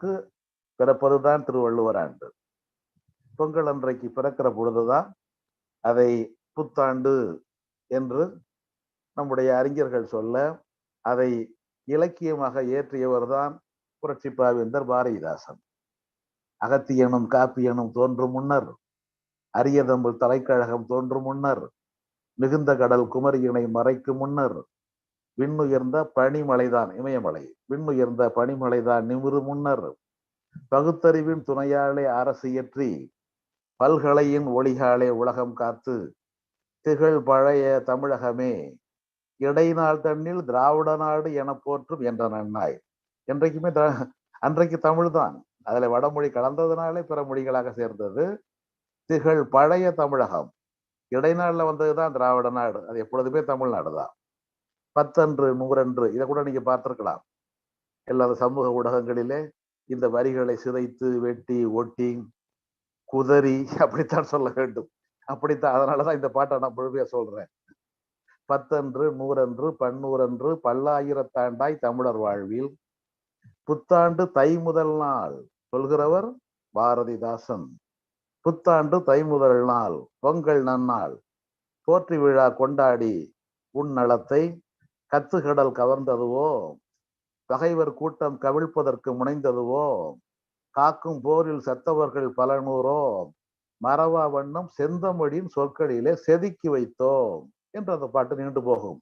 பொங்கலுக்கு பிறப்பதுதான் திருவள்ளுவர் ஆண்டு. பொங்கல் அன்றைக்கு பிறக்கிற பொழுதுதான் அதை புத்தாண்டு என்று நம்முடைய அறிஞர்கள் சொல்ல அதை இலக்கியமாக ஏற்றியவர்தான் புரட்சி பாவேந்தர் பாரதிதாசன். அகத்தியனும் காப்பியனும் தோன்றும் முன்னர் அரியதம்பு தலைக்கழகம் தோன்றும் முன்னர் மிகுந்த கடல் குமரியினை மறைக்கும் முன்னர் விண்ணுயர்ந்த பனிமலைதான் இமயமலை. விண்ணுயர்ந்த பனிமலைதான் நிமிரு முன்னர். பகுத்தறிவின் துணையாலே அரசு இயற்றி பல்கலையின் ஒளிகாலே உலகம் காத்து திகழ் பழைய தமிழகமே. இடைநாள் தண்ணில் திராவிட நாடு என போற்றும் என்ற நன்னாய் என்றைக்குமே த- அன்றைக்கு தமிழ் தான் அதுல வடமொழி கலந்ததுனாலே பிற மொழிகளாக சேர்ந்தது. திகழ் பழைய தமிழகம். இடைநாள்ல வந்ததுதான் திராவிட நாடு. அது எப்பொழுதுமே தமிழ்நாடு தான் பத்தன்று நூறன்று இதை கூட நீங்கள் பார்த்துருக்கலாம். எல்லா சமூக ஊடகங்களிலே இந்த வரிகளை சிதைத்து வெட்டி ஒட்டி குதறி அப்படித்தான் சொல்ல வேண்டும். அப்படித்தான் அதனாலதான் இந்த பாட்டை நான் முழுமையா சொல்றேன். பத்தன்று நூறன்று பன்னூறன்று பல்லாயிரத்தாண்டாய் தமிழர் வாழ்வில் புத்தாண்டு தை முதல் நாள் சொல்கிறவர் பாரதிதாசன். புத்தாண்டு தை முதல் நாள் பொங்கல் நன்னாள் போற்றி விழா கொண்டாடி உன் நலத்தை கத்துகடல் கவர்ந்ததுவோ? பகைவர் கூட்டம் கவிழ்ப்பதற்கு முனைந்ததுவோ? காக்கும் போரில் செத்தவர்கள் பல நூறோ மறவா வண்ணம் செந்தமொழியின் சொற்களிலே செதுக்கி வைத்தோம் என்று அந்த பாட்டு நீண்டு போகும்.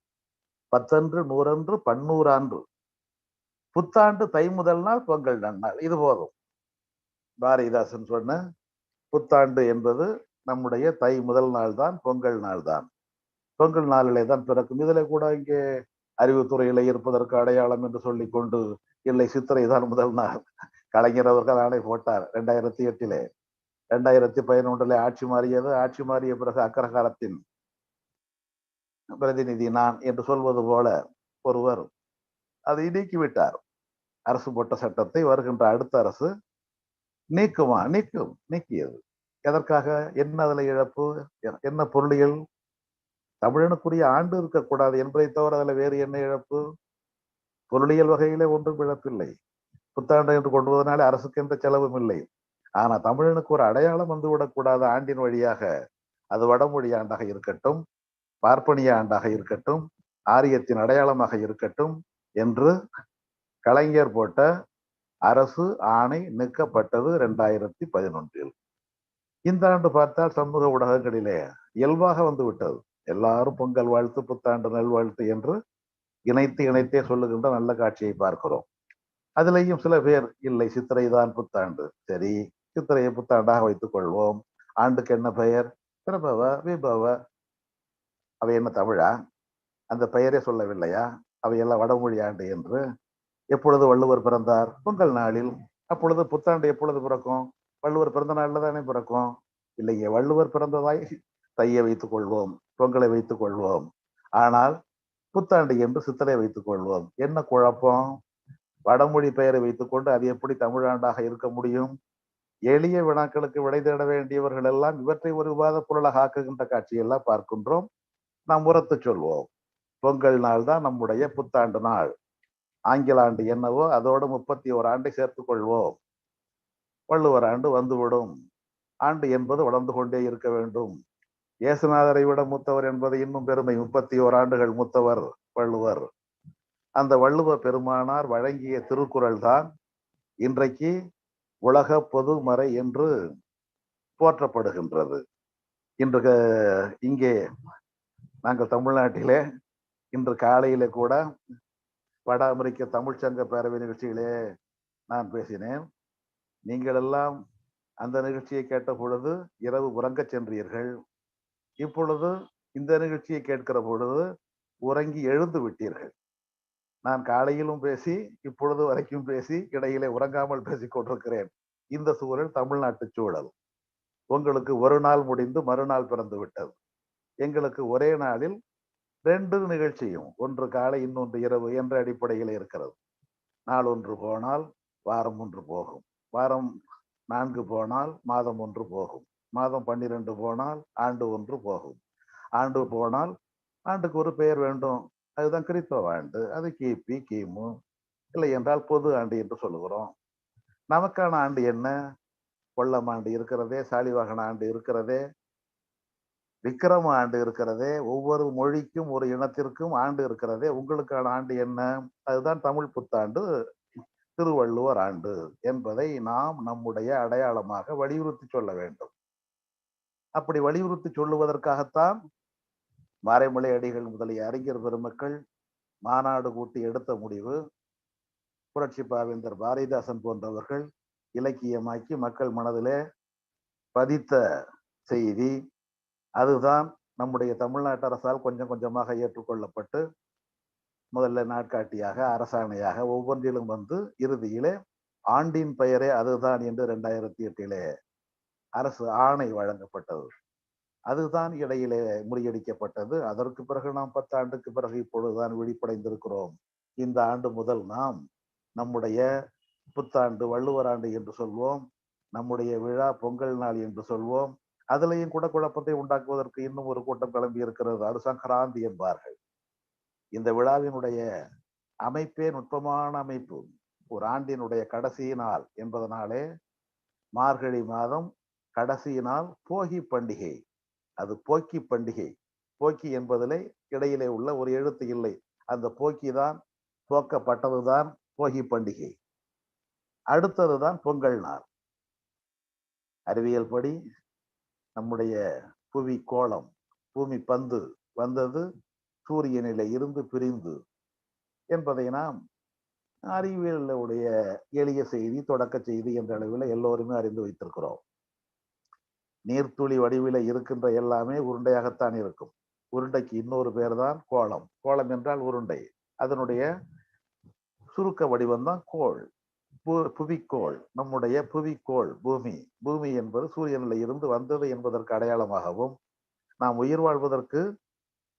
பத்தன்று நூறன்று பன்னூறான்று. புத்தாண்டு தை முதல் நாள் பொங்கல் நன்னாள் இது போதும். பாரதிதாசன் சொன்ன புத்தாண்டு என்பது நம்முடைய தை முதல் நாள் தான் பொங்கல் நாள் தான் பொங்கல் நாளிலே தான் பிறக்கும். இதில் கூட இங்கே அறிவுத்துறையில இருப்பதற்கு அடையாளம் என்று சொல்லிக்கொண்டு இல்லை சித்திரை தான் முதல் நாள். கலைஞர் அவர்கள் ஆணை போட்டார் ரெண்டாயிரத்தி எட்டிலே. ரெண்டாயிரத்தி பதினொன்றிலே ஆட்சி மாறியது. ஆட்சி மாறிய பிறகு அக்கரகாரத்தின் பிரதிநிதி நான் என்று சொல்வது போல ஒருவர் அதை நீக்கிவிட்டார். அரசு போட்ட சட்டத்தை வருகின்ற அடுத்த அரசு நீக்குமா நீக்கும் நீக்கியது. எதற்காக? என்ன அதுல இழப்பு? என்ன பொருளியல் தமிழனுக்குரிய ஆண்டு இருக்கக்கூடாது என்பதை தவிர அதில் வேறு என்ன இழப்பு? பொருளியல் வகையிலே ஒன்றும் இழப்பில்லை. புத்தாண்டு என்று கொண்டு வந்தனாலே அரசுக்கு எந்த செலவும் இல்லை. ஆனா தமிழனுக்கு ஒரு அடையாளம் வந்து விடக்கூடாது ஆண்டின் வழியாக. அது வடமொழி ஆண்டாக இருக்கட்டும் பார்ப்பனிய ஆண்டாக இருக்கட்டும் ஆரியத்தின் அடையாளமாக இருக்கட்டும் என்று கலைஞர் போட்ட அரசு ஆணை நிற்கப்பட்டது ரெண்டாயிரத்தி பதினொன்றில். இந்த ஆண்டு பார்த்தால் சமூக ஊடகங்களிலே இயல்பாக வந்து விட்டது. எல்லாரும் பொங்கல் வாழ்த்து புத்தாண்டு நல்வாழ்த்து என்று இணைத்து இணைத்தே சொல்லுகின்ற நல்ல காட்சியை பார்க்கிறோம். அதுலேயும் சில பேர் இல்லை சித்திரை தான் புத்தாண்டு. சரி சித்திரையை புத்தாண்டாக வைத்துக் கொள்வோம். ஆண்டுக்கு என்ன பெயர்? பிரபவ விபவ. அவை என்ன தமிழா? அந்த பெயரே சொல்லவில்லையா? அவையெல்லாம் வடமொழி ஆண்டு என்று. எப்பொழுது வள்ளுவர் பிறந்தார்? பொங்கல் நாளில். அப்பொழுது புத்தாண்டு எப்பொழுது பிறக்கும்? வள்ளுவர் பிறந்த நாளில் தானே பிறக்கும்? இல்லையே வள்ளுவர் பிறந்ததாய் தையை வைத்துக் கொள்வோம். பொங்கலை வைத்துக் கொள்வோம். ஆனால் புத்தாண்டு என்று சித்தரை வைத்துக் கொள்வோம். என்ன குழப்பம்? வடமொழி பெயரை வைத்துக்கொண்டு அது எப்படி தமிழாண்டாக இருக்க முடியும்? எளிய வினாக்களுக்கு விடை தேட வேண்டியவர்கள் எல்லாம் இவற்றை ஒரு விவாத பொருளாக ஆக்குகின்ற காட்சியெல்லாம் பார்க்கின்றோம். நாம் உரத்து சொல்வோம். பொங்கல் நாள் தான் நம்முடைய புத்தாண்டு நாள். ஆங்கில ஆண்டு என்னவோ அதோடு முப்பத்தி ஒரு ஆண்டை சேர்த்துக் கொள்வோம். வள்ளுவர் ஆண்டு வந்துவிடும். ஆண்டு என்பது வளர்ந்து கொண்டே இருக்க வேண்டும். இயேசுநாதரை விட மூத்தவர் என்பது இன்னும் பெருமை. முப்பத்தி ஓராண்டுகள் மூத்தவர் வள்ளுவர். அந்த வள்ளுவ பெருமானார் வழங்கிய திருக்குறள் தான் இன்றைக்கு உலக பொதுமறை என்று போற்றப்படுகின்றது. இன்று இங்கே நாங்கள் தமிழ்நாட்டிலே இன்று காலையிலே கூட வட அமெரிக்க தமிழ்ச்சங்க பேரவை நிகழ்ச்சியிலே நான் பேசினேன். நீங்கள் எல்லாம் அந்த நிகழ்ச்சியை கேட்ட பொழுது இரவு உறங்கச் சென்றீர்கள். இப்பொழுது இந்த நிகழ்ச்சியை கேட்கிற பொழுது உறங்கி எழுந்து விட்டீர்கள். நான் காலையிலும் பேசி இப்பொழுது வரைக்கும் பேசி இடையிலே உறங்காமல் பேசிக் கொண்டிருக்கிறேன். இந்த சூழல் தமிழ்நாட்டு சூழல். உங்களுக்கு ஒரு நாள் முடிந்து மறுநாள் பிறந்து விட்டது. எங்களுக்கு ஒரே நாளில் ரெண்டு நிகழ்ச்சியும் ஒன்று காலை இன்னொன்று இரவு என்ற அடிப்படையில் இருக்கிறது. நாள் ஒன்று போனால் வாரம் ஒன்று போகும். வாரம் நான்கு போனால் மாதம் ஒன்று போகும். மாதம் பன்னிரண்டு போனால் ஆண்டு ஒன்று போகும். ஆண்டு போனால் ஆண்டுக்கு ஒரு பெயர் வேண்டும். அதுதான் கிறித்தவ ஆண்டு. அது கிபி கிமு இல்லை என்றால் பொது ஆண்டு என்று சொல்லுகிறோம். நமக்கான ஆண்டு என்ன? கொல்லம் ஆண்டு இருக்கிறதே சாலிவாகன ஆண்டு இருக்கிறதே விக்ரம ஆண்டு இருக்கிறதே ஒவ்வொரு மொழிக்கும் ஒரு இனத்திற்கும் ஆண்டு இருக்கிறதே. உங்களுக்கான ஆண்டு என்ன? அதுதான் தமிழ் புத்தாண்டு திருவள்ளுவர் ஆண்டு என்பதை நாம் நம்முடைய அடையாளமாக வலியுறுத்தி சொல்ல வேண்டும். அப்படி வலியுறுத்தி சொல்லுவதற்காகத்தான் மாரைமலை அடிகள் முதலிய அறிஞர் பெருமக்கள் மாநாடு கூட்டி எடுத்த முடிவு. புரட்சி பாவேந்தர் பாரதிதாசன் போன்றவர்கள் இலக்கியமாக்கி மக்கள் மனதிலே பதித்த செய்தி. அதுதான் நம்முடைய தமிழ்நாட்டு அரசால் கொஞ்சம் கொஞ்சமாக ஏற்றுக்கொள்ளப்பட்டு முதல்ல நாட்காட்டியாக அரசாணையாக ஒவ்வொன்றிலும் வந்து இறுதியிலே ஆண்டின் பெயரே அதுதான் என்று ரெண்டாயிரத்தி எட்டிலே அரசு ஆணை வழங்கப்பட்டது. அதுதான் இடையிலே முறியடிக்கப்பட்டது. அதற்கு பிறகு நாம் பத்தாண்டுக்கு பிறகு இப்பொழுதுதான் விழிப்படைந்திருக்கிறோம். இந்த ஆண்டு முதல் நாம் நம்முடைய புத்தாண்டு வள்ளுவர் ஆண்டு என்று சொல்வோம். நம்முடைய விழா பொங்கல் நாள் என்று சொல்வோம். அதுலேயும் கூட குழப்பத்தை உண்டாக்குவதற்கு இன்னும் ஒரு கூட்டம் கிளம்பி இருக்கிறது. அது சங்கராந்தி என்பார்கள். இந்த விழாவினுடைய அமைப்பே நுட்பமான அமைப்பு. ஒரு ஆண்டினுடைய கடைசி நாள் என்பதனாலே மார்கழி மாதம் கடைசி நாள் போகி பண்டிகை. அது போக்கி பண்டிகை. போக்கி என்பதிலே இடையிலே உள்ள ஒரு எழுத்து இல்லை. அந்த போக்கி தான் போக்கப்பட்டதுதான் போகி பண்டிகை. அடுத்ததுதான் பொங்கல் நாள். அறிவியல் படி நம்முடைய புவி கோளம் பூமி பந்து வந்தது சூரியனில இருந்து பிரிந்து என்பதை நாம் அறிவியலுடைய எளிய செய்தி தொடக்க செய்தி என்ற அளவில் எல்லோருமே அறிந்து வைத்திருக்கிறோம். நீர்த்துளி வடிவில் இருக்கின்ற எல்லாமே உருண்டையாகத்தான் இருக்கும். உருண்டைக்கு இன்னொரு பேர் தான் கோளம். கோளம் என்றால் உருண்டை. அதனுடைய சுருக்க வடிவம்தான் கோள். புவிக்கோள். நம்முடைய புவிக்கோள் பூமி. பூமி என்பது சூரியனில் இருந்து வந்தது என்பதற்கு அடையாளமாகவும் நாம் உயிர் வாழ்வதற்கு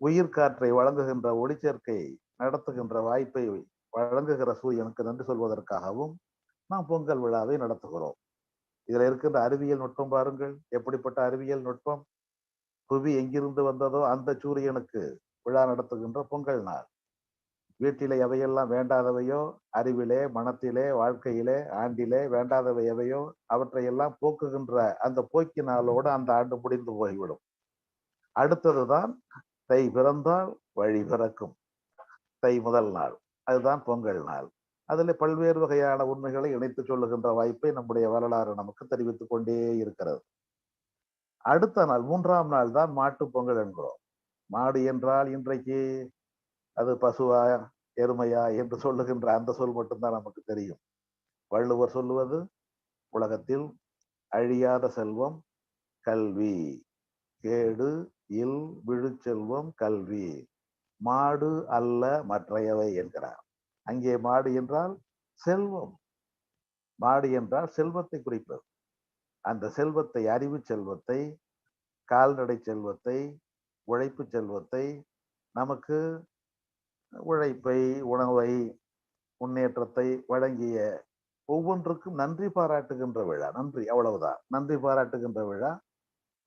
உயிர் காற்றை வழங்குகின்ற ஒளிச்சேர்க்கை நடத்துகின்ற வாய்ப்பை வழங்குகிற சூரியனுக்கு நன்றி சொல்வதற்காகவும் நாம் பொங்கல் விழாவை நடத்துகிறோம். இதுல இருக்கின்ற அறிவியல் நுட்பம் பாருங்கள். எப்படிப்பட்ட அறிவியல் நுட்பம்? புவி எங்கிருந்து வந்ததோ அந்த சூரியனுக்கு விழா நடத்துகின்ற பொங்கல் நாள். வீட்டிலே எவையெல்லாம் வேண்டாதவையோ அறிவிலே மனத்திலே வாழ்க்கையிலே ஆண்டிலே வேண்டாதவை எவையோ அவற்றையெல்லாம் போக்குகின்ற அந்த போக்கி நாளோடு அந்த ஆண்டு முடிந்து போய்விடும். அடுத்ததுதான் தை பிறந்தால் வழி பிறக்கும். தை முதல் நாள். அதுதான் பொங்கல் நாள். அதில் பல்வேறு வகையான உண்மைகளை இணைத்து சொல்லுகின்ற வாய்ப்பை நம்முடைய வரலாறு நமக்கு தெரிவித்துக் கொண்டே இருக்கிறது. அடுத்த நாள் மூன்றாம் நாள் தான் மாட்டு பொங்கல் என்கிறோம். மாடு என்றால் இன்றைக்கு அது பசுவா எருமையா என்று சொல்லுகின்ற அந்த சொல் மட்டும்தான் நமக்கு தெரியும். வள்ளுவர் சொல்லுவது உலகத்தில் அழியாத செல்வம் கல்வி கேடு இல் விழுச்செல்வம் கல்வி மாடு அல்ல மற்றையவை என்கிறார். அங்கே மாடு என்றால் செல்வம். மாடு என்றால் செல்வத்தை குறிப்பது. அந்த செல்வத்தை அறிவு செல்வத்தை கால்நடை செல்வத்தை உழைப்பு செல்வத்தை நமக்கு உழைப்பை உணவை முன்னேற்றத்தை வழங்கிய ஒவ்வொன்றுக்கும் நன்றி பாராட்டுகின்ற விழா. நன்றி அவ்வளவுதான். நன்றி பாராட்டுகின்ற விழா.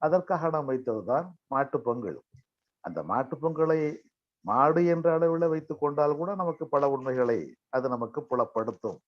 அதற்காக நாம் வைத்ததுதான் மாட்டுப்பொங்கல் அந்த மாட்டுப்பொங்கலை மாடு என்ற அளவில் வைத்து கொண்டால் கூட நமக்கு பல உண்மைகளை அது நமக்கு புலப்படுத்தும்.